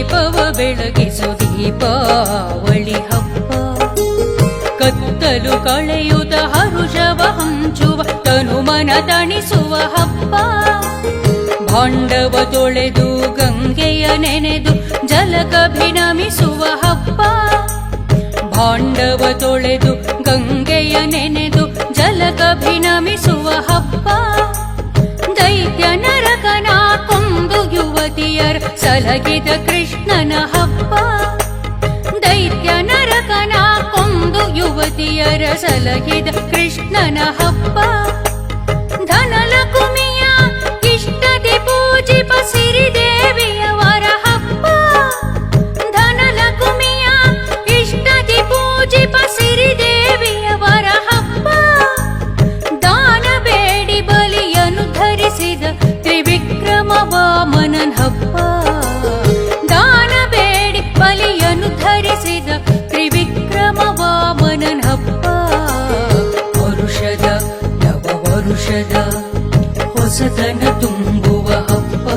ದೀಪವ ಬೆಳಗಿಸು ದೀಪಾವಳಿ ಹಬ್ಬ. ಕತ್ತಲು ಕಳೆಯುತ ಹರುಷವ ಹಂಚುವ ತನುಮನ ತಣಿಸುವ ಹಬ್ಬ. ಭಾಂಡವ ತೊಳೆದು ಗಂಗೆಯ ನೆನೆದು ಜಲಕಭಿನಮಿಸುವ ಹಬ್ಬ. ಭಾಂಡವ ತೊಳೆದು ಗಂಗೆಯ ನೆನೆದು ಜಲಕಭಿನಮಿಸುವ ಹಬ್ಬ. ಯುವತಿಯರ ಕೃಷ್ಣನ ಹಬ್ಬ. ದೈತ್ಯ ನರಕನ ಕೊಂದು ಯುವತಿಯರ ಸಲಗಿದ ಕೃಷ್ಣನ ಹಬ್ಬ. ಧನಲಕುಮಿಯ ಇಷ್ಟದಿ ಪೂಜಿಪ ಸಿರಿದೇವಿಯವರ ಹಬ್ಬ. ಧನಲಕುಮಿಯ ಇಷ್ಟದಿ ಪೂಜಿಪ ಸಿರಿದೇವಿಯವರ ಹಬ್ಬ. ದಾನ ಬೇಡಿ ಬಲಿಯನು ಧರಿಸಿದ ತ್ರಿವಿಕ್ರಮ ವಾಮನನ್ ಹಬ್ಬ. ವರುಷದ ಹೊಸತನ ತುಂಬುವ ಹಬ್ಬ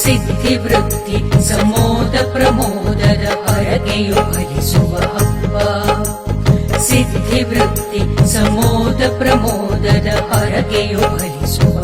ಸಿದ್ಧಿ ವೃತ್ತಿ ಸಮೋದ ಪ್ರಮೋದದ ಹರಗೆಯು ಫಲಿಸುವ ಹಬ್ಬ ಸಿದ್ಧಿ ವೃತ್ತಿ ಸಮೋದ ಪ್ರಮೋದದ ಹರಗೆಯು ಫಲಿಸುವ ಹಬ್ಬ